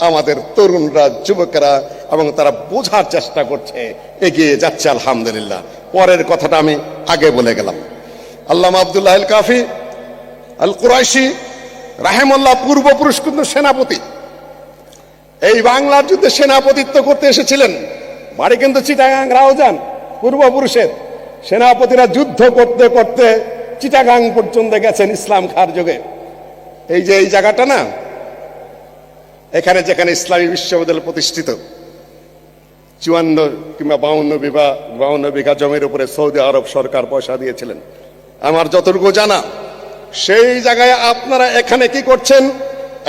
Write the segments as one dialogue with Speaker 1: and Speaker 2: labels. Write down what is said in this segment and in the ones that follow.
Speaker 1: আমাদের তরুণরা, যুবকেরা এবং তারা বোঝার চেষ্টা করছে, এগিয়ে যাচ্ছে, আলহামদুলিল্লাহ। পরের কথাটা আমি আগে বলে গেলাম। আল্লাহ আবদুল্লাহ আল কাফি, আল কুরাইশি, রাহেমুল্লাহ পূর্বপুরুষ কিন্তু সেনাপতি। এই বাংলার যুদ্ধে সেনাপতিত্ব করতে এসেছিলেন। বাড়ি কিন্তু চিটাগাং রাওজান, পূর্বপুরুষের। সেনাপতিরা যুদ্ধ করতে করতে চিটাগাং পর্যন্ত গেছেন ইসলাম খার যুগে। এই যে এই জায়গাটা না এখানে যেখানে ইসলামী বিশ্ববিদ্যালয় প্রতিষ্ঠিত, চুয়ান্ন কিংবা বাউন্ন বিঘা বাউন্ন বিঘা জমির উপরে সৌদি আরব সরকার পয়সা দিয়েছিলেন। আমার যতটুকু জানা, সেই জায়গায় আপনারা এখানে কি করছেন?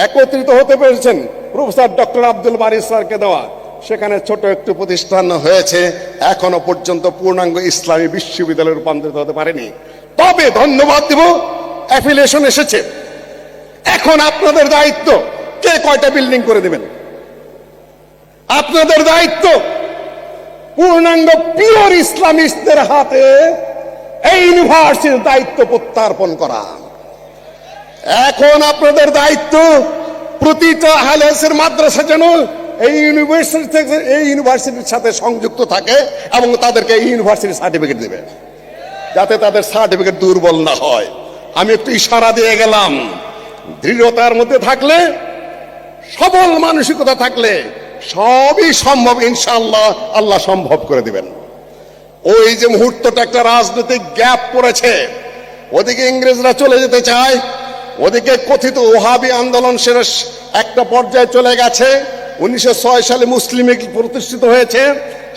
Speaker 1: একত্রিত হতে পেরেছেন। প্রফেসর ডক্টর আব্দুল বারি স্যারকে দেওয়া। সেখানে ছোট একটু প্রতিষ্ঠান হয়েছে। এখনও পর্যন্ত পূর্ণাঙ্গ ইসলামী বিশ্ববিদ্যালয়ে রূপান্তরিত হতে পারেনি। তবে ধন্যবাদ দেব, অ্যাফিলিয়েশন এসেছে। এখন আপনাদের দায়িত্ব কে কয়টা বিল্ডিং করে দেবেন? আপনাদের দায়িত্ব পূর্ণাঙ্গ পিওর ইসলামিস্টদের হাতে এই ইউনিভার্সিটির দায়িত্ব প্রত্যার্পণ করা। এখন আপনাদের দায়িত্ব প্রতিটা হালেসের মাদ্রাসা যেন এই ইউনিভার্সিটি থেকে এই ইউনিভার্সিটির সাথে সংযুক্ত থাকে এবং তাদেরকে এই ইউনিভার্সিটির সার্টিফিকেট দেবে। যাতে তাদের সার্টিফিকেট দুর্বল না হয়। আমি একটু ইশারা দিয়ে গেলাম। দৃঢ়তার মধ্যে থাকলে সবল মানসিকতা থাকলে সবই সম্ভব ইনশাল্লাহ আল্লাহ সম্ভব করে দিবেন। ওই যে মুহূর্তটা একটা রাজনৈতিক গ্যাপ পড়েছে, ওদিকে ইংরেজরা চলে যেতে চায়, ওদিকে কথিত ওহাবি আন্দোলন শেষ একটা পর্যায়ে চলে গেছে। উনিশশো ছয় সালে মুসলিম প্রতিষ্ঠিত হয়েছে,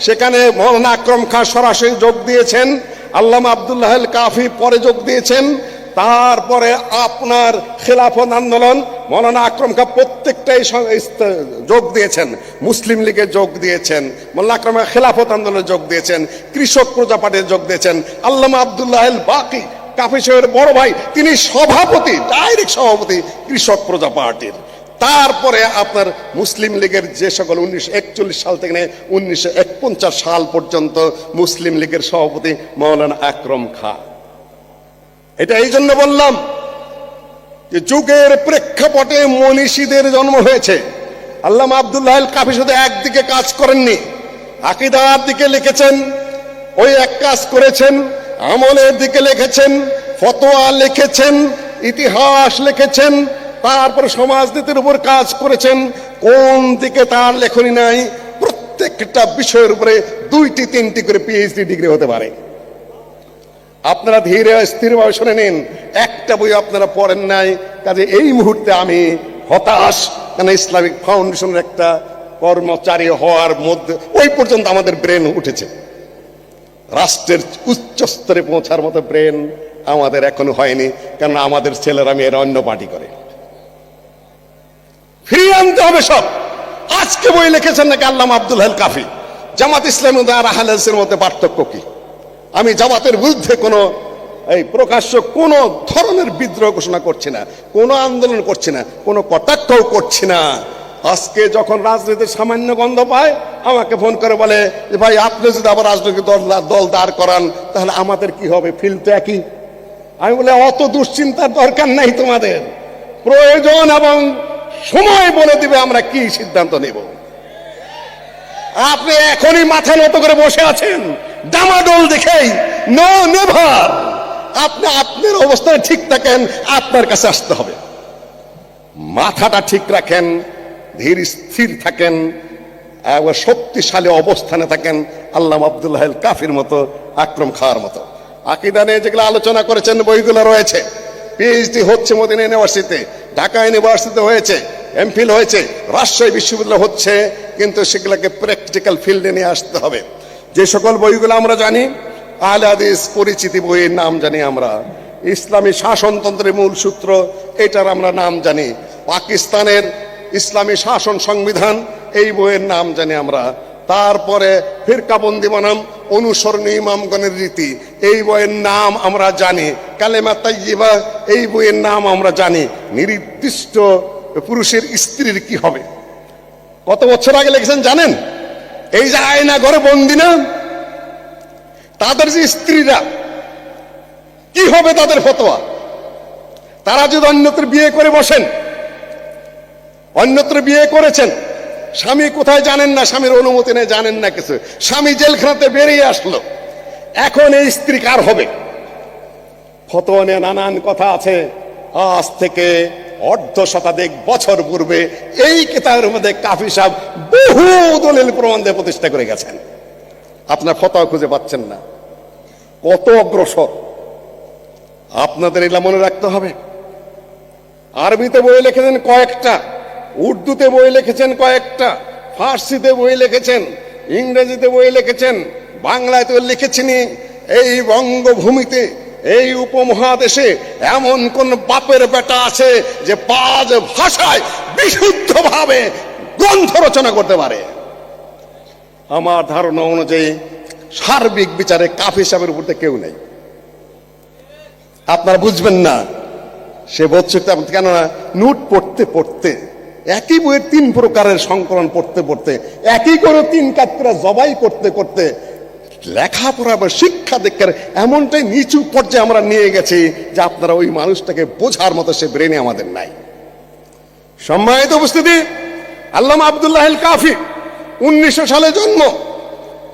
Speaker 1: সেখানে মৌলানা আকরম খান সরাসরি যোগ দিয়েছেন, আল্লামা আবদুল্লাহ কাফি পরে যোগ দিয়েছেন তারপরে আপনার খেলাফত আন্দোলন মৌলানা আকরম খা প্রত্যেকটাই যোগ দিয়েছেন। মুসলিম লীগে যোগ দিয়েছেন মোল্লা আকরম খা খেলাফত আন্দোলনে যোগ দিয়েছেন, কৃষক প্রজা পার্টিতে যোগ দিয়েছেন, আল্লামা আবদুল্লাহ বাকি, কাফি সাহেবের বড় ভাই, তিনি সভাপতি ডাইরেক্ট সভাপতি কৃষক প্রজা পার্টির। তারপরে আপনার মুসলিম লীগের যে সকল উনিশশো একচল্লিশ সাল থেকে উনিশশো সাল পর্যন্ত মুসলিম লীগের সভাপতি মৌলানা আকরম খা। এটা এই জন্য বললাম যে যুগের প্রেক্ষাপটে মনীষীদের জন্ম হয়েছে। আল্লাহ আবদুল্লাহ কাফি শুধু একদিকে কাজ করেননি, আকিদার দিকে লিখেছেন, ওই এক কাজ করেছেন, আমলের দিকে লিখেছেন, ফতোয়া লিখেছেন, ইতিহাস লিখেছেন, তারপর সমাজনীতির উপর কাজ করেছেন। কোন দিকে তার লেখনী নাই, প্রত্যেকটা বিষয়ের উপরে দুইটি, তিনটি করে পিএইচডি ডিগ্রি হতে পারে। আপনারা ধীরে স্থিরভাবে শুনে নিন, একটা বই আপনারা পড়েন নাই, কাজে এই মুহূর্তে আমি হতাশ, কেন ইসলামিক ফাউন্ডেশনের একটা কর্মচারী হওয়ার মধ্যে ওই পর্যন্ত আমাদের ব্রেন উঠেছে। রাষ্ট্রের উচ্চ স্তরে পৌঁছার মতো ব্রেন আমাদের এখনও হয়নি কারণ আমাদের ছেলেরা মেয়েরা অন্য পার্টি করে। ফিরিয়ে আনতে হবে সব। আজকে বই লিখেছেন নাকি আল্লাহ আব্দুল হাল কাফি। জামাত ইসলাম আর আহলেসের মধ্যে পার্থক্য কি? আমি জামাতের বিরুদ্ধে কোনো, এই প্রকাশ্য কোনো ধরনের বিদ্রোহ ঘোষণা করছি না, কোনো আন্দোলন করছি না, কোনো কটাক্ষও করছি না। আজকে যখন রাজনীতির সামান্য গন্ধ পায়, আমাকে ফোন করে বলে যে, ভাই, আপনি যদি আবার রাজনৈতিক দল দল দাঁড় করান, তাহলে আমাদের কি হবে? ফিল তো একই। আমি বলে, অত দুশ্চিন্তার দরকার নাই তোমাদের। প্রয়োজন এবং সময় বলে দিবে, আমরা কি সিদ্ধান্ত নেব? আপনি এখনই মাথা নত করে বসে আছেন। ডামাডোল দেখেই নো নেভার আপনি আপনার অবস্থায় ঠিক থাকেন, আপনার কাছে আসতে হবে। মাথাটা ঠিক রাখেন, ধীর স্থির থাকেন একবার শক্তিশালী অবস্থানে থাকেন, আল্লাহ আব্দুল্লাহ কাফির মতো, আক্রম খাওয়ার মতো। আকিদা নিয়ে যেগুলো আলোচনা করেছেন, বইগুলো রয়েছে। পিএইচডি হচ্ছে মদিনা ইউনিভার্সিটিতে, ঢাকা ইউনিভার্সিটিতে হয়েছে এমফিল হয়েছে, রাজশাহী বিশ্ববিদ্যালয় হচ্ছে, কিন্তু সেগুলোকে প্র্যাকটিক্যাল ফিল্ডে নিয়ে আসতে হবে। যে সকল বইগুলো আমরা জানি, আল হাদিস, পরিচিতি বইয়ের নাম জানি আমরা। ইসলামী শাসনতন্ত্রের মূল সূত্র, এটার আমরা নাম জানি। পাকিস্তানের ইসলামী শাসন সংবিধান, এই বইয়ের নাম জানি আমরা। তারপরে ফিরকাবন্দি বনাম অনুসরণীয় ইমামগণের রীতি, এই বইয়ের নাম আমরা জানি। কালেমা তাইয়িবা, এই বইয়ের নাম আমরা জানি। নির্দিষ্ট পুরুষের স্ত্রীর কি হবে? কত বছর আগে লিখেছেন জানেন? এই যে আয়না ঘরে বন্দি না, তাদের যে স্ত্রীরা, কি হবে তাদের ফতোয়া? তারা যদি অন্যত্র বিয়ে করে বসেন, অন্যত্র বিয়ে করেছেন, স্বামী কোথায় জানেন না, স্বামীর অনুমতি নেই, জানেন না কিছু। স্বামী জেলখানাতে বেরিয়ে আসলো। এখন এই স্ত্রী কার হবে? ফতোয়া নিয়ে নানান কথা আছে। আজ থেকে অর্ধ শতাধিক বছর পূর্বে এই কেতাবের মধ্যে কাফি সাহেব বহু দলিল প্রমাণ প্রতিষ্ঠা করে গেছেন। আপনার ফতোয়া খুঁজে পাচ্ছেন না। কত অগ্রসর। আপনাদের এগুলা মনে রাখতে হবে। আরবিতে বই লিখেছেন কয়েকটা, উর্দুতে বই লিখেছেন কয়েকটা, ফার্সিতে বই লিখেছেন, ইংরেজিতে বই লিখেছেন বাংলায় তো লিখেছেনই। এই বঙ্গভূমিতে এই উপমহাদেশে এমন কোন বাপের বেটা আছে যে পাঁচ ভাষায় বিশুদ্ধভাবে গ্রন্থ রচনা করতে পারে? আমার ধারণা অনুযায়ী সার্বিক বিচারে কাফি সাহেবের উপর কেউ নেই। আপনারা বুঝবেন না, সে বলছে কেননা নোট পড়তে পড়তে, একই বইয়ের তিন প্রকারের সংকলন পড়তে পড়তে, একই করে তিন কাতরা জবাই করতে করতে লেখাপড়া বা শিক্ষা দীক্ষার এমনটাই নিচু পর্যায়ে আমরা নিয়ে গেছি যে আপনারা ওই মানুষটাকে বোঝার মতো সে ব্রেনে আমাদের নাই। সম্মানিত উপস্থিতি, আল্লামা আবদুল্লাহ কাফি, উনিশশো সালে জন্ম।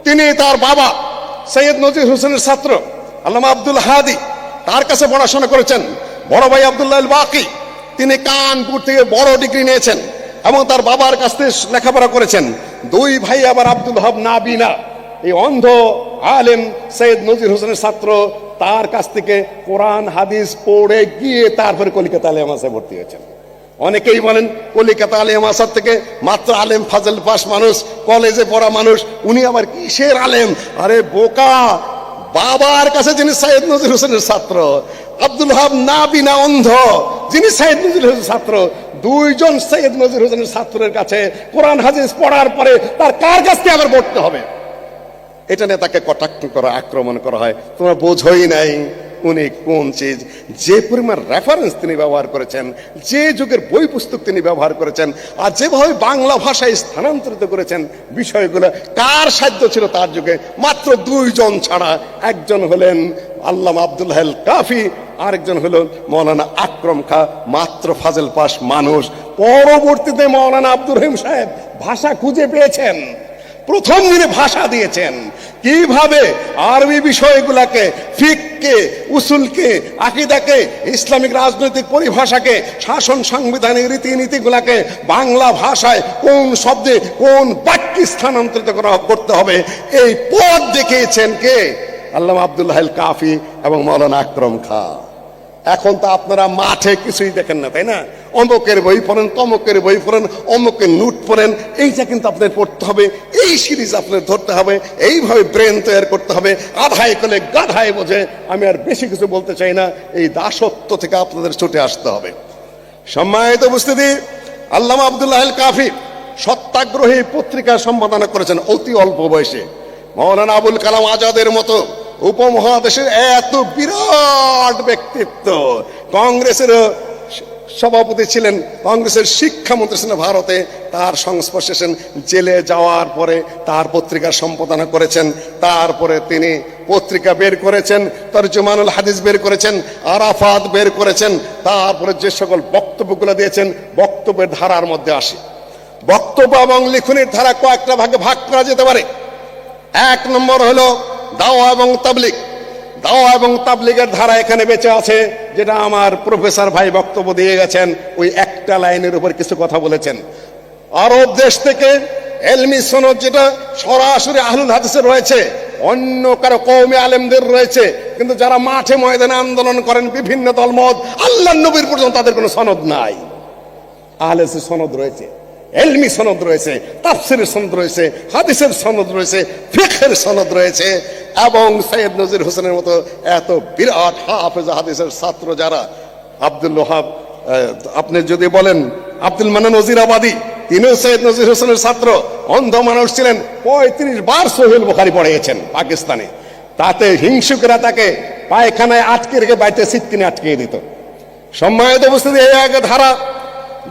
Speaker 1: তিনি তার বাবা সৈয়দ নজির হোসেনের ছাত্র, আল্লামা আব্দুল হাদি, তার কাছে পড়াশোনা করেছেন। বড় ভাই আবদুল্লাহ বাকি, তিনি কানপুর থেকে বড় ডিগ্রি নিয়েছেন এবং তার বাবার কাছ থেকে লেখাপড়া করেছেন। দুই ভাই আবার আব্দুল হব নাবিনা। এই অন্ধ আলেম সৈয়দ নজির হোসেনের ছাত্র তার কাছ থেকে কোরআন, হাদিস পড়ে গিয়ে তারপরে কলিকাতা আলেম মাসায় ভর্তি হয়েছেন। অনেকেই বলেন, কলিকাতা আলেম আসার থেকে মাত্র আলেম ফাজল পাস মানুষ, কলেজে পড়া মানুষ, উনি আবার কিসের আলেম? আরে বোকা! বাবার কাছে যিনি সাইদ নজির হোসেনের ছাত্র, আব্দুল হাব না বিনা অন্ধ, যিনি সাইদ নজির হোসেনের ছাত্র, দুইজন সৈয়দ নজির হোসেনের ছাত্রের কাছে কোরআন, হাদিস পড়ার পরে তার কার কাছ থেকে আবার পড়তে হবে? এটা নিয়ে তাকে কটাক্ষ করা, আক্রমণ করা হয়। তোমরা বোঝই নাই উনি কোন চিজ। যে পরিমাণ রেফারেন্স তিনি ব্যবহার করেছেন, যে যুগের বই পুস্তক তিনি ব্যবহার করেছেন, আর যেভাবে বাংলা ভাষায় স্থানান্তরিত করেছেন বিষয়গুলো, কার সাধ্য ছিল তার যুগে? মাত্র দুইজন ছাড়া। একজন হলেন আল্লাম আব্দুল্লাহ আল কাফি, আরেকজন হলো মৌলানা আকরম খা, মাত্র ফাজেল পাস মানুষ। পরবর্তীতে মৌলানা আব্দুর রহিম সাহেব ভাষা খুঁজে পেয়েছেন। প্রথম দিনে ভাষা দিয়েছেন। কীভাবে আরবি বিষয়গুলাকে, ফিককে, উসুলকে, আকিদাকে, ইসলামিক রাজনৈতিক পরিভাষাকে, শাসন সাংবিধানিক রীতিনীতিগুলাকে বাংলা ভাষায় কোন শব্দে, কোন বাক্যে স্থানান্তরিত করা করতে হবে, এই পথ দেখিয়েছেন কে? আল্লাহ আব্দুল্লাহ কাফি এবং মৌলানা আকরম খা। এখন তো আপনারা মাঠে কিছুই দেখেন না, তাই না? অমুকের বই পড়েন, তমকের বই পড়েন, অমুকের নোট পড়েন, এইটা কিন্তু আপনাদের পড়তে হবে, এই সিরিজ আপনাদের ধরতে হবে, এইভাবে ব্রেন তৈরি করতে হবে, আধায় করলে গাধায় বোঝে। আমি আর বেশি কিছু বলতে চাই না, এই দাসত্ব থেকে আপনাদের ছুটে আসতে হবে। সম্মানিত উপস্থিতি, আল্লামা আব্দুল্লাহ কাফি সত্যাগ্রহী পত্রিকা সম্পাদনা করেছেন অতি অল্প বয়সে। মৌলানা আবুল কালাম আজাদের মতো উপমহাদেশের এত বিরাট ব্যক্তিত্ব। কংগ্রেসের সভাপতি ছিলেন, কংগ্রেসের শিক্ষামন্ত্রী ছিলেন ভারতে, তার সংস্পর্শে এসেছেন, জেলে যাওয়ার পরে তার পত্রিকা সম্পাদনা করেছেন, তারপরে তিনি পত্রিকা বের করেছেন, তরজমানুল হাদিস বের করেছেন, আরাফাত বের করেছেন, তারপরে যে সকল বক্তব্যগুলো দিয়েছেন, বক্তব্যের ধারার মধ্যে আসে। বক্তব্য এবং লিখনের ধারা কয়েকটা ভাগে ভাগ করা যেতে পারে। এক নম্বর হলো দাওয়া এবং তাবলিক দাওয়া এবং তাবলিগের ধারা এখানে বেঁচে আছে, যেটা আমার প্রফেসর ভাই বক্তব্য দিয়ে গেছেন, ওই একটা লাইনের উপর কিছু কথা বলেছেন। আরব দেশ থেকে এলমি সনদ যেটা সরাসরি আহলুল হাদিসে রয়েছে, অন্য কারও কৌমে আলেমদের রয়েছে, কিন্তু যারা মাঠে ময়দানে আন্দোলন করেন বিভিন্ন দলমত আল্লাহ নবীর পর্যন্ত তাদের কোনো সনদ নাই। আহলে সনদ রয়েছে। এলমি সনদ রয়েছে, তাফসিরের সনদ রয়েছে, হাদিসের সনদ রয়েছে ফিখের সনদ রয়েছে, এবং সৈয়দ নজির হোসেনের মতো এত বিরাট হাফেজ হাদিসের ছাত্র যারা, আব্দুল ওহাব আপনি যদি বলেন আব্দুল মান্নান নজিরাবাদী তিনিও সৈয়দ নজির হোসেনের ছাত্র, অন্ধ মানুষ ছিলেন, পঁয়ত্রিশ বার সোহেল বোখারি পড়িয়েছেন পাকিস্তানে। তাতে হিংসুকরা তাকে পায়খানায় আটকে রেখে বাড়িতে সিটকিনে আটকে দিত। সম্মানিত উপস্থিতি, এই এক ধারা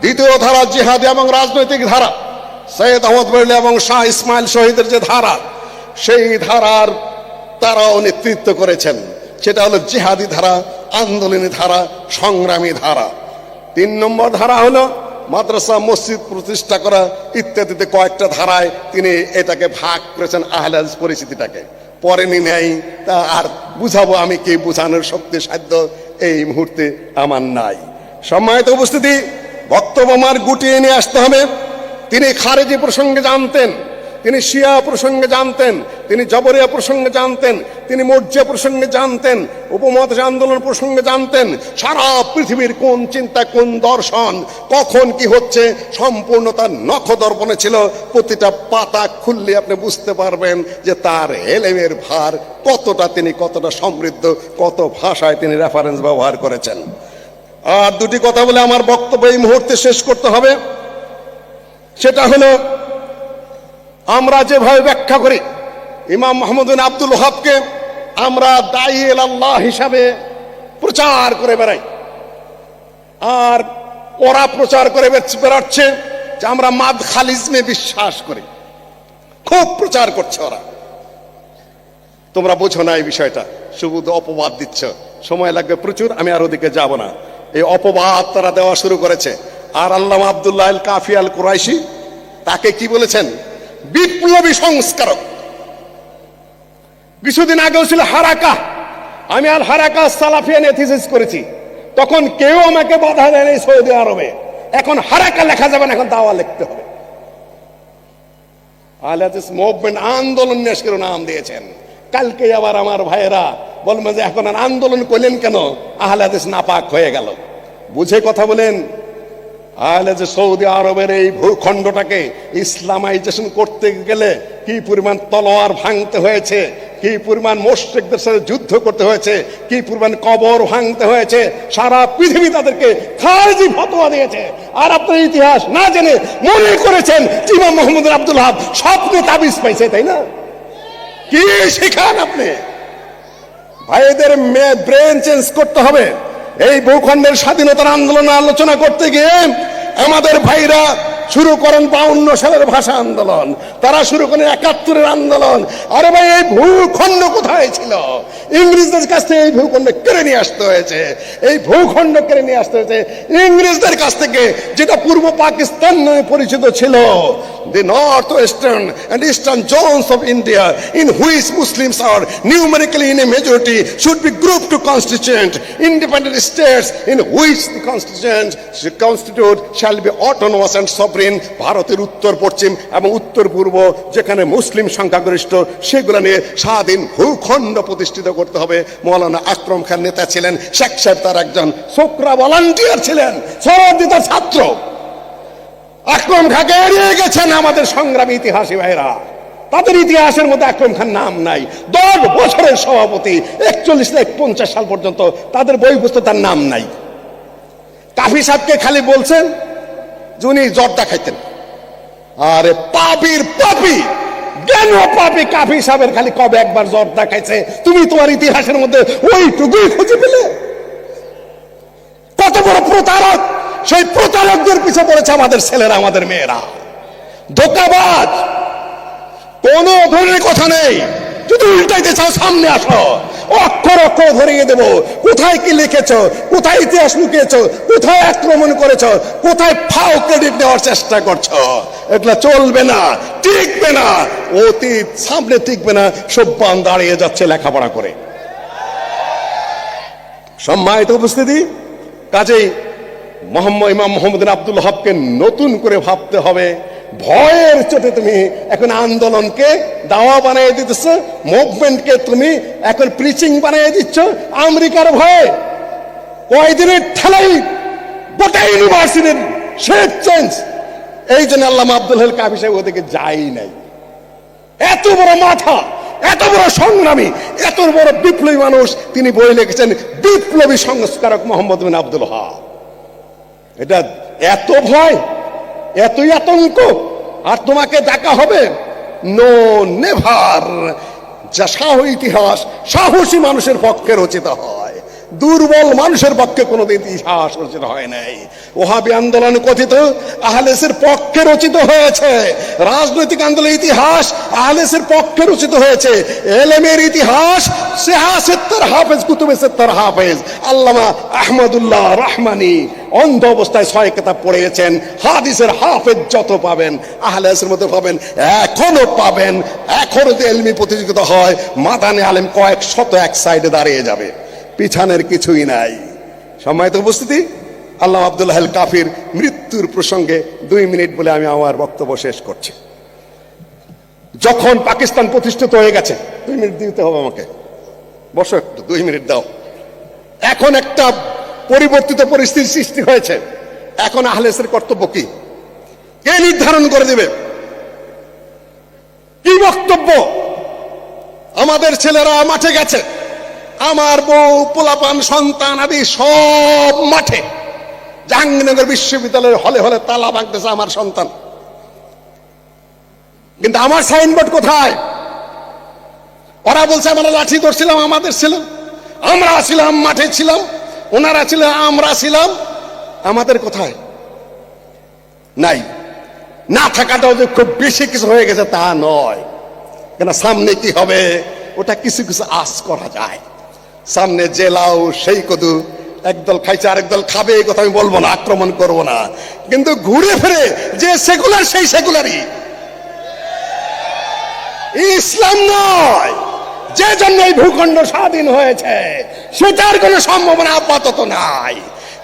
Speaker 1: দ্বিতীয় ধারা জিহাদি এবং রাজনৈতিক ধারা। সৈয়দ আহমদ বরলি এবং শাহ ইসমাইল শহীদের যে ধারা, সেই ধারার তারাও নেতৃত্ব করেছেন। সেটা হলো জিহাদি ধারা, আন্দোলনী ধারা, সংগ্রামী ধারা। তিন নম্বর ধারা হলো মাদ্রাসা, মসজিদ প্রতিষ্ঠা করা ইত্যাদিতে কয়েকটা ধারায় তিনি এটাকে ভাগ করেছেন আহলে হাদিস পরিস্থিতিটাকে পরেনি নেই, তা আর বুঝাবো আমি কি বুঝানোর শক্তি সাধ্য এই মুহূর্তে আমার নাই। সম্মানিত উপস্থিতি বক্তব্য গুটিয়ে নিয়ে আসতে হবে। তিনি খারেজি প্রসঙ্গে জানতেন, তিনি শিয়া প্রসঙ্গে জানতেন, তিনি জবরিয়া প্রসঙ্গে জানতেন, তিনি মৌর্যা প্রসঙ্গে জানতেন উপমত আন্দোলন প্রসঙ্গে জানতেন। সারা পৃথিবীর কোন চিন্তা, কোন দর্শন, কখন কি হচ্ছে, সম্পূর্ণ তার নখ দর্পণে ছিল। প্রতিটা পাতা খুললে আপনি বুঝতে পারবেন যে তার এলেমের ভার কতটা তিনি কতটা সমৃদ্ধ, কত ভাষায় তিনি রেফারেন্স ব্যবহার করেছেন। আর দুটি কথা বলে আমার বক্তব্য এই মুহূর্তে শেষ করতে হবে। সেটা হলো, আমরা যেভাবে ব্যাখ্যা করি, ইমাম মোহাম্মদ বিন আব্দুল হাবকে আমরা দায়ী আল্লাহ হিসাবে প্রচার করে বেড়াই। আর ওরা প্রচার করে বেড়াচ্ছে যে আমরা মাদ খালিজমে বিশ্বাস করি। খুব প্রচার করছে ওরা। তোমরা বোঝো না এই বিষয়টা। শুধু অপবাদ দিচ্ছ। সময় লাগবে প্রচুর, আমি আর ওদিকে যাব না। এই অপবাদ তারা দেওয়া শুরু করেছে। আর আল্লামা আব্দুল্লাহ কাফি আল কুরাইশি তাকে কি বলেছেন? বিপ্লবী সংস্কারক। কিছুদিন আগেও ছিল হারাকা। আমি আল হারাকা সালাফিয়ান এথিসিস করেছি। তখন কেউ আমাকে বাধা দেয়নি সৌদি আরবে। এখন হারাকা লেখা যাবে না, এখন দাওয়া লিখতে হবে। আহলাদিস মুভমেন্ট আন্দোলন নেশকের নাম দিয়েছেন। কালকে আবার আমার ভাইয়েরা বলবে যে, এখন আর আন্দোলন করলেন কেন? আহলাদিস নাপাক হয়ে গেল। বুঝে কথা বলেন। আহলে যে সৌদি আরবের এই ভূখণ্ডটাকে ইসলামাইজেশন করতে গেলে কি পরিমাণ তলোয়ার ভাঙতে হয়েছে, কি পরিমাণ মোশেকদের সাথে যুদ্ধ করতে হয়েছে, কি পরিমাণ কবর ভাঙতে হয়েছে, সারা পৃথিবী তাদেরকে খারজি ফতোয়া দিয়েছে। আর আপনার ইতিহাস না জেনে মনে করেছেন ইমাম মোহাম্মদ আব্দুল হাব স্বপ্নে তাবিজ পাইছে, তাই না? কি শেখান আপনি? ভাইদের ব্রেন চেঞ্জ করতে হবে। এই ভূখণ্ডের স্বাধীনতার আন্দোলন আলোচনা করতে গিয়ে আমাদের ভাইরা শুরু করেন বাউন্ন সালের ভাষা আন্দোলন, তারা শুরু করেন একাত্তরের আন্দোলন। আরে ভাই, এই ভূখণ্ড কোথায় ছিল? ইংরেজদের কাছ থেকে এই ভূখণ্ড কেড়ে নিয়ে আসতে হয়েছে। এই ভূখণ্ড কেড়ে নিয়ে আসতে হয়েছে। ইংরেজদের কাছ থেকে, যেটা পূর্ব পাকিস্তান নামে পরিচিত ছিল the north western and eastern zones of India in which Muslims are numerically in a majority should be group to constituent independent states in which the constituent constitute shall be autonomous and Sabari sovereign. ভারতের উত্তর, পশ্চিম এবং উত্তর পূর্ব, যেখানে মুসলিম সংখ্যাগরিষ্ঠ, সেগুলো নিয়ে স্বাধীন ভূখণ্ড প্রতিষ্ঠিত করতে হবে। মৌলানা আকরম খান নেতা ছিলেন, শেখ সাহেব তার একজন সোকরা ভলান্টিয়ার ছিলেন সরদিতার ছাত্র। আকরম খাকে এড়িয়ে গেছেন আমাদের সংগ্রামী ইতিহাসী ভাইরা তাদের ইতিহাসের মধ্যে আকরম খান নাম নাই। দশ বছরের সভাপতি, একচল্লিশ থেকে পঞ্চাশ সাল পর্যন্ত তাদের বই পুস্তক তার নাম নাই। কাফি সাহেবকে খালি বলছেন যে উনি জর্দা খাইতেন আরে পাপির পাপি! জ্ঞান পাপি? কাফি সাহেবের খালি কবে একবার জর্দা খাইছে তুমি তোমার ইতিহাসের মধ্যে ওইটুকুই খুঁজে পেলে? কত বড় প্রতারক! সেই প্রতারকদের পিছে পড়েছে আমাদের ছেলেরা, আমাদের মেয়েরা। ধোকাবাজ! কোন ধরনের কথা নেই। যদি উল্টাইতে চাও, সামনে আসো। অক্ষর অক্ষর ধরিয়ে দেব। কোথায় কি লিখেছ? কোথায় ইতিহাস লুকিয়েছ? কোথায় আক্রমণ করেছ? কোথায় ফাও ক্রেডিট নেওয়ার চেষ্টা চলবে না, টিকবে না। অতীত সামনে টিকবে না দাঁড়িয়ে যাচ্ছে লেখাপড়া করে। সম্মানিত উপস্থিতি, কাজেই মোহাম্মদ ইমাম মোহাম্মদ আব্দুল হককে নতুন করে ভাবতে হবে। ভয়ের চোটে তুমি এখন আন্দোলনকে দাওয়া বানিয়ে দিতেছ মুভমেন্টকে তুমি এখন প্রিচিং বানিয়ে দিচ্ছ, আমেরিকার ভয়ে। কয়দিনের ঠেলাই, গোটা ইউনিভার্সিটির শেপ চেঞ্জ এই জন্য আল্লাহ আব্দুল হল কাবি সাহেব ওদিকে যাই নাই। এত বড় মাথা, এত বড় সংগ্রামী, এত বড় বিপ্লবী মানুষ তিনি বই লিখেছেন, বিপ্লবী সংস্কারক মোহাম্মদ বিন আব্দুল হক এটা এত ভয় এতই আতঙ্ক আর তোমাকে দেখা হবে? নো নেভার যা সাহ ইতিহাস, সাহসী মানুষের পক্ষে রচিত হয়। দুর্বল মানুষের পক্ষে কোনোদিন ইতিহাস রচিত হয় নাই। ওহাবি আন্দোলন কথিত, আহলেসের পক্ষে রচিত হয়েছে। রাজনৈতিক আন্দোলনের ইতিহাস আহলেসের পক্ষে রচিত হয়েছে। এলেমের ইতিহাস সেহা সেত্তর হাফেজ, কুতুবে সেত্তর হাফেজ। আল্লামা আহমদুল্লাহ রহমানি অন্ধ অবস্থায় ছয় কেতাব পড়িয়েছেন। হাদিসের হাফেজ যত পাবেন, আহলেসের মধ্যে পাবেন, এখনও পাবেন। এখনও যদি এলমি প্রতিযোগিতা হয়, মাদানে আলেম কয়েক শত এক সাইডে দাঁড়িয়ে যাবে। পিছানের কিছুই নাই। সম্মানিত উপস্থিতি আল্লাহ আব্দুল্লাহ কাফির মৃত্যুর প্রসঙ্গে দুই মিনিট বলে আমি আমার বক্তব্য শেষ করছি। যখন পাকিস্তান প্রতিষ্ঠিত হয়ে গেছে, দুই মিনিট দিতে হবে আমাকে। বসো একটু, দুই মিনিট দাও। এখন একটা পরিবর্তিত পরিস্থিতি সৃষ্টি হয়েছে। এখন আহলেসের কর্তব্য কি? কে নির্ধারণ করে দেবে? কি বক্তব্য? আমাদের ছেলেরা মাঠে গেছে। আমার বউ, পোলাপান, সন্তান আদি সব মাঠে। জাহাঙ্গীরনগর বিশ্ববিদ্যালয়ের হলে হলে তালা ভাঙতেছে আমার সন্তান। কিন্তু আমার সাইনবোর্ড কোথায়? ওরা বলছে, আমরা লাঠি ধরছিলাম, আমাদের ছিল। আমরা ছিলাম, মাঠে ছিলাম, ওনারা ছিল, আমরা ছিলাম। আমাদের কোথায়? নাই। না থাকাটাও যে খুব বেশি কিছু হয়ে গেছে তা নয়। কেন, সামনে কি হবে? ওটা কিছু কিছু আশ করা যায়। সামনে যে লাউ, সেই কদু। একদল খাইছে, আরেক দল খাবে, এই কথা আমি বলব না, আক্রমণ করব না। কিন্তু ঘুরে ফিরে যে সেকুলার, সেই সেকুলারই। ইসলাম নয়। যে জন্য এই ভূখণ্ড স্বাধীন হয়েছে, সেটার কোনো সম্ভাবনা আপাতত নাই।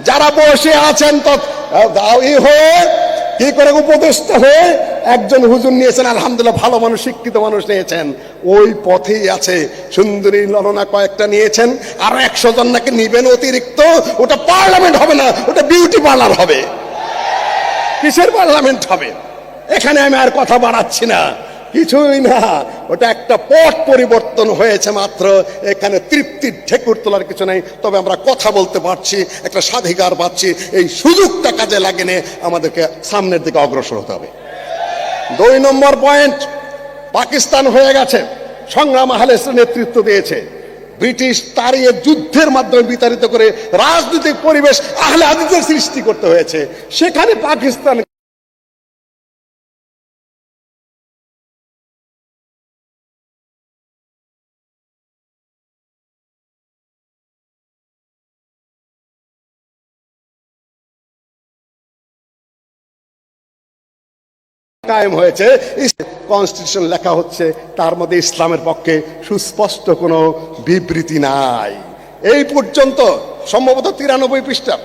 Speaker 1: যারা বসে আছেন তো কি করে উপদেষ্টা হয়ে একজন হুজুর নিয়েছেন, আলহামদুলিল্লাহ ভালো মানুষ, শিক্ষিত মানুষ নিয়েছেন। ওই পথেই আছে। সুন্দরী ললনা কয়েকটা নিয়েছেন। আর একশো জন নাকি নিবেন অতিরিক্ত। ওটা পার্লামেন্ট হবে না, ওটা বিউটি পার্লার হবে। কিসের পার্লামেন্ট হবে? এখানে আমি আর কথা বাড়াচ্ছি না। কিছুই না। ওটা একটা পট পরিবর্তন হয়েছে মাত্র। এখানে তৃপ্তির ঠেকুর তোলার কিছু নেই। তবে আমরা কথা বলতে পারছি, একটা স্বাধিকার পাচ্ছি। এই সুযোগটা কাজে লাগিয়ে আমাদেরকে সামনের দিকে অগ্রসর হতে হবে। দুই নম্বর পয়েন্ট, পাকিস্তান হয়ে গেছে, সংগ্রাম হালেসের নেতৃত্ব দিয়েছে। ব্রিটিশ তারিয়ে যুদ্ধের মাধ্যমে বিতাড়িত করে রাজনৈতিক পরিবেশ আহলে হাদিসের সৃষ্টি করতে হয়েছে। সেখানে পাকিস্তান কায়েম হয়েছে। কনস্টিটিউশন লেখা হচ্ছে, তার মধ্যে ইসলামের পক্ষে সুস্পষ্ট কোনো বিবৃতি নাই। এই পর্যন্ত সম্ভবত তিরানব্বই পৃষ্ঠা।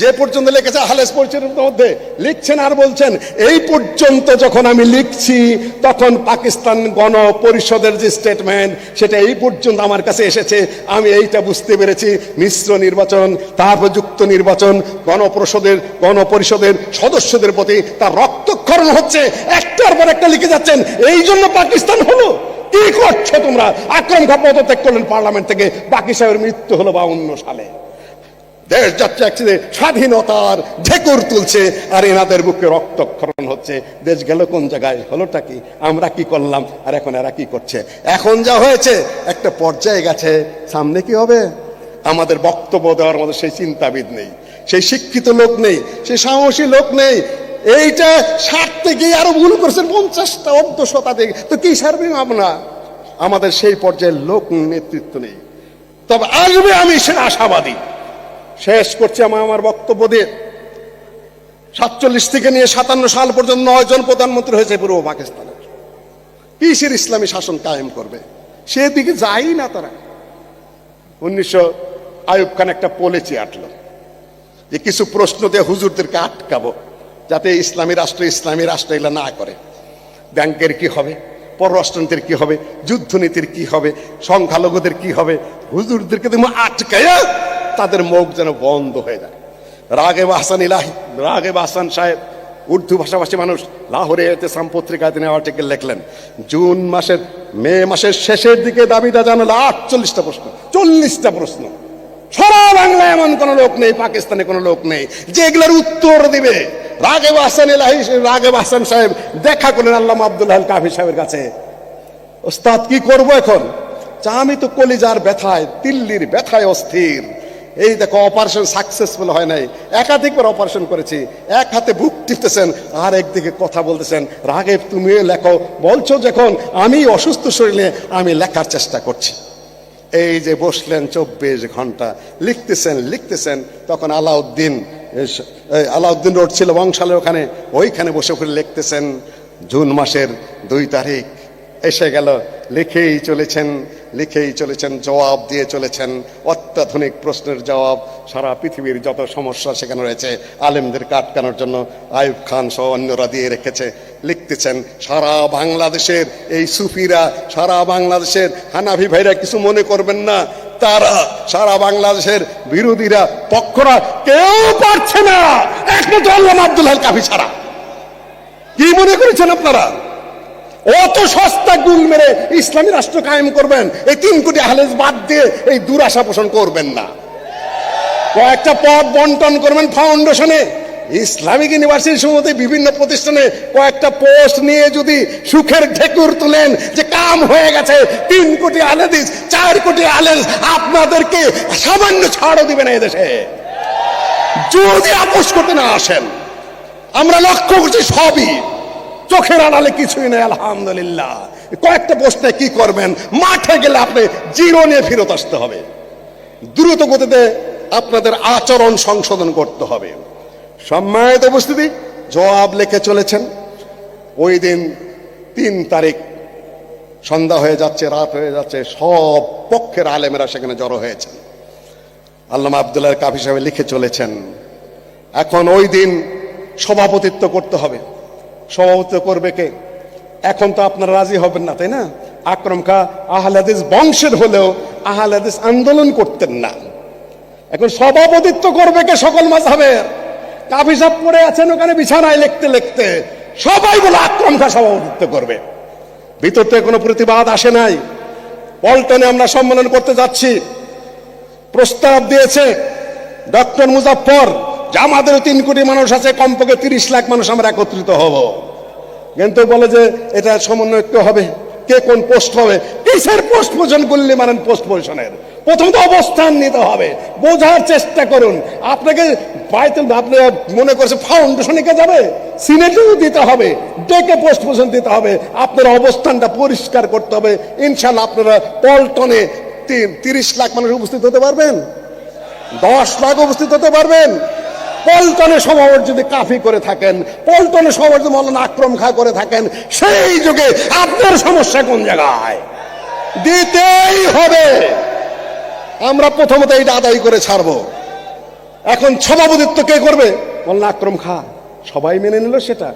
Speaker 1: যে পর্যন্ত লিখেছে হালেস পরিচয়ের মধ্যে লিখছেন আর বলছেন, এই পর্যন্ত যখন আমি লিখছি, তখন পাকিস্তান গণ পরিষদের যে স্টেটমেন্ট সেটা এই পর্যন্ত আমার কাছে এসেছে। আমি এইটা বুঝতে পেরেছি। মিশ্র নির্বাচন তারপর যুক্ত নির্বাচন, গণপরিষদের গণপরিষদের সদস্যদের প্রতি তার রক্তক্ষরণ হচ্ছে। একটার পর একটা লিখে যাচ্ছেন, এই জন্য পাকিস্তান হলো। কি করছ তোমরা? আক্রম খা পদত্যাগ করলেন পার্লামেন্ট থেকে। বাকি সাহেবের মৃত্যু হলো বাউন্ন সালে। দেশ যাচ্ছে একসাথে স্বাধীনতার ঢেকুর তুলছে, আর এনাদের বুকে রক্তক্ষরণ হচ্ছে। দেশ গেল কোন জায়গায়? হলোটা কি? আমরা কি করলাম? আর এখন এরা কি করছে? এখন যা হয়েছে, একটা পর্যায়ে গেছে। সামনে কি হবে? আমাদের বক্তব্য দেওয়ার মতো সেই চিন্তাবিদ নেই, সেই শিক্ষিত লোক নেই, সেই সাহসী লোক নেই। এইটা সারতে গিয়ে আরও ভুল করছেন পঞ্চাশটা অর্ধ শতাধিক তো কি সারবে আমরা আমাদের সেই পর্যায়ের লোক নেতৃত্ব নেই। তবে আসবে আমি, সেটা আশাবাদী। শেষ করছি আমার আমার বক্তব্য দিয়ে। সাতচল্লিশ থেকে নিয়ে সাতান্ন সাল পর্যন্ত নয় জন প্রধানমন্ত্রী হয়েছে পূর্ব পাকিস্তানের। কিসের ইসলামী শাসন কায়েম করবে? সেদিকে যাই না তারা। উনিশশো আয়ুব খান একটা পলিসি আটলো। যে কিছু প্রশ্ন দিয়ে হুজুরদেরকে আটকাবো, যাতে ইসলামী রাষ্ট্র ইসলামী রাষ্ট্র এগুলো না করে। ব্যাংকের কি হবে? পররাষ্ট্রনীতির কি হবে? যুদ্ধনীতির কি হবে? সংখ্যালঘুদের কি হবে? হুজুরদেরকে তুমি আটকায়া তাদের মুখ যেন বন্ধ হয়ে যায়। রাগেব হাসান ইলাহি রাগেব হাসান সাহেব, উর্দু ভাষাভাষী মানুষ লাহোরে এতেসাম পত্রিকায় তিনি আর্টিকেল লিখলেন, জুন মাসের, মে মাসের শেষের দিকে দাবিটা জানালো আটচল্লিশটা প্রশ্ন, চল্লিশটা প্রশ্ন। সারা বাংলায় এমন কোন লোক নেই, পাকিস্তানে কোনো লোক নেই, যে এগুলোর উত্তর দিবে। রাগেব হাসান ইলাহি রাগেব হাসান সাহেব দেখা করলেন আল্লাহ আব্দুল্লাহ কাফি সাহেবের কাছে। ওস্তাদ, কি করব এখন? চা আমি তো কলিজার ব্যথায় দিল্লির ব্যথায় অস্থির। এই দেখো অপারেশন সাকসেসফুল হয় নাই। একাধিকবার অপারেশন করেছি। এক হাতে বুক টিপতেছেন, আর একদিকে কথা বলতেছেন, রাগেব তুমিও লেখো। বলছো যখন, আমি অসুস্থ শরীরে আমি লেখার চেষ্টা করছি। এই যে বসলেন চব্বিশ ঘণ্টা, লিখতেছেন লিখতেছেন, তখন আলাউদ্দিন আলাউদ্দিন রোড ছিল বংশালের ওখানে, ওইখানে বসে করে লিখতেছেন, জুন মাসের দুই তারিখ এসে গেল, লিখেই চলেছেন। লিখেই চলেছেন, জবাব দিয়ে চলেছেন। অত্যাধুনিক প্রশ্নের জবাব সারা পৃথিবীর যত সমস্যা সেখানে রয়েছে, আলেমদের কাটকানোর জন্য আয়ুব খান সহ অন্যরা দিয়ে রেখেছে। লিখতেছেন, সারা বাংলাদেশের এই সুফিরা, সারা বাংলাদেশের হানাফি ভাইরা কিছু মনে করবেন না। তারা, সারা বাংলাদেশের বিরোধীরা, পক্ষরা কেউ পারছে না। একমাত্র আল্লাহ আব্দুল হাল কাফি ছাড়া। কি মনে করেছেন আপনারা? অত সস্তা গুল মেরে ইসলামী রাষ্ট্র কায়েম করবেন, এই তিন কোটি আহলেজ বাদ দিয়ে এই দুরাশা পোষণ করবেন না। কয়েকটা পদ বন্টন করবেন ফাউন্ডেশনে ইসলামিক ইউনিভার্সিটির সম্বন্ধে বিভিন্ন প্রতিষ্ঠানে কয়েকটা পোস্ট নিয়ে যদি সুখের ঢেকুর তুলেন যে কাম হয়ে গেছে, তিন কোটি আলেদিস চার কোটি আলেজ আপনাদেরকে সামান্য ছাড়ও দিবে না এদেশে। যদি আপোষ করতে না আসেন, আমরা লক্ষ্য করছি সবই চোখের আড়ালে কিছুই নেই, আলহামদুলিল্লাহ। কয়েকটা প্রশ্নে কি করবেন? মাঠে গেলে আপনি জিরো নিয়ে ফেরত আসতে হবে। দ্রুত গতিতে আপনাদের আচরণ সংশোধন করতে হবে। সম্মানিত উপস্থিতি, জবাব লিখে চলেছেন। ওই দিন তিন তারিখ সন্ধ্যা হয়ে যাচ্ছে, রাত হয়ে যাচ্ছে, সব পক্ষের আলেমেরা সেখানে জড়ো হয়েছেন। আল্লামা আবদুল্লাহ কাফি সাহেব লিখে চলেছেন, এখন ওই দিন সভাপতিত্ব করতে হবে। সভাপতিত্ব করবে কে? এখন তো আপনারা রাজি হবেন না, তাই না? আকরম খা আহলাদিস বংশের হলেও আহলাদিস আন্দোলন করতেন না। এখন সভাপতিত্ব করবে কে সকল মাঝহের কাফি সাহেব পড়ে আছেন ওখানে বিছানায় লিখতে লিখতে সবাই বলে আক্রম খা সভাপতিত্ব করবে। ভিতর থেকে কোনো প্রতিবাদ আসে নাই। পল্টনে আমরা সম্মেলন করতে যাচ্ছি। প্রস্তাব দিয়েছে ডক্টর মুজাফফর যে আমাদের তিন কোটি মানুষ আছে, কমপক্ষে তিরিশ লাখ মানুষ আমরা একত্রিত হব। কিন্তু বলে যে এটা সমন্বয় একটু হবে? কে কোন পোস্ট হবে? কিসের পোস্ট পোষণ করলে মানেন পোস্ট পোষণের প্রথম তো অবস্থান নিতে হবে। বোঝার চেষ্টা করুন। আপনাকে বাইতুল আপনি মনে করছে ফাউন্ডেশনে কে যাবে? সিনেটেও দিতে হবে। ডেকে পোস্ট পোষণ দিতে হবে। আপনার অবস্থানটা পরিষ্কার করতে হবে। ইনশাল্লাহ আপনারা পল্টনে তিরিশ লাখ মানুষ উপস্থিত হতে পারবেন। দশ লাখ উপস্থিত হতে পারবেন। পল্টনে সমাবেশ যদি কাফি করে থাকেন, পল্টনে সমাবেশ যদি মৌলানা আক্রম খা করে থাকেন, সেই যুগে আপনার সমস্যা কোন জায়গায়? দিতেই হবে। আমরা প্রথমত এইটা আদায় করে ছাড়বো। এখন সভাপতিত্ব কে করবে? মৌলানা আক্রম খা। সবাই মেনে নিল সেটা।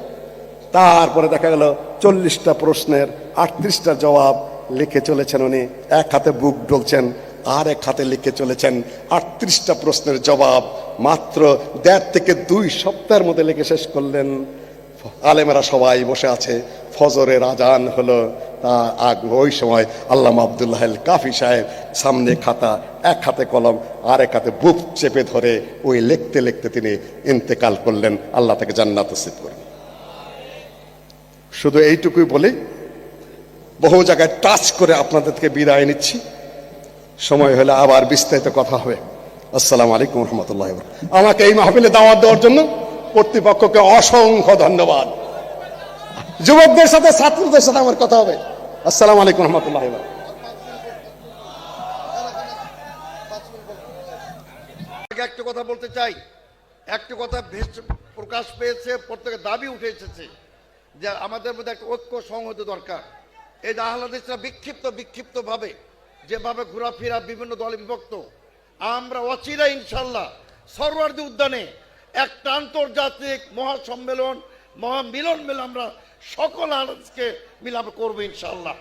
Speaker 1: তারপরে দেখা গেল, চল্লিশটা প্রশ্নের আটত্রিশটা জবাব লিখে চলেছেন উনি। এক হাতে বুক ডলছেন আর এক হাতে লিখে চলেছেন আটত্রিশটা প্রশ্নের জবাব। মাত্র দেড় থেকে দুই সপ্তাহের মধ্যে লিখে শেষ করলেন। আলেমেরা সবাই বসে আছে। ফজরের আজান হলো। তা আগ ওই সময় আল্লাহ আবদুল্লাহ কাফি সাহেব সামনে খাতা, এক হাতে কলম, আর এক হাতে বুক চেপে ধরে ওই লিখতে লিখতে তিনি ইন্তেকাল করলেন। আল্লাহ তাকে জান্নাত নসিব করেন। শুধু এইটুকুই বলি, বহু জায়গায় টাচ করে আপনাদেরকে বিদায় নিচ্ছি। সময় হলে আবার বিস্তারিত কথা হবে। আসসালামু আলাইকুম রহমতুল্লাহ আমাকে এই মাহফিলে দাওয়াত দেওয়ার জন্য কর্তৃপক্ষকে অসংখ্য ধন্যবাদ। যুবকদের সাথে, ছাত্রদের সাথে আমার কথা হবে। আসসালামু আলাইকুম রহমতুল্লাহ
Speaker 2: একটা কথা বলতে চাই। একটা কথা প্রকাশ পেয়েছে প্রত্যেকের দাবি উঠে এসেছে যে আমাদের মধ্যে একটা ঐক্য সংহত দরকার। এই আহ্লাদিসরা বিক্ষিপ্ত বিক্ষিপ্ত ভাবে যেভাবে ঘোরাফেরা বিভিন্ন দলে বিভক্ত, আমরা অচিরা ইনশাল্লাহ সর্বার্দী উদ্যানে একটা আন্তর্জাতিক মহাসম্মেলন মহামিলন মেলে আমরা সকল আনন্দকে মিলাপ করব ইনশাল্লাহ।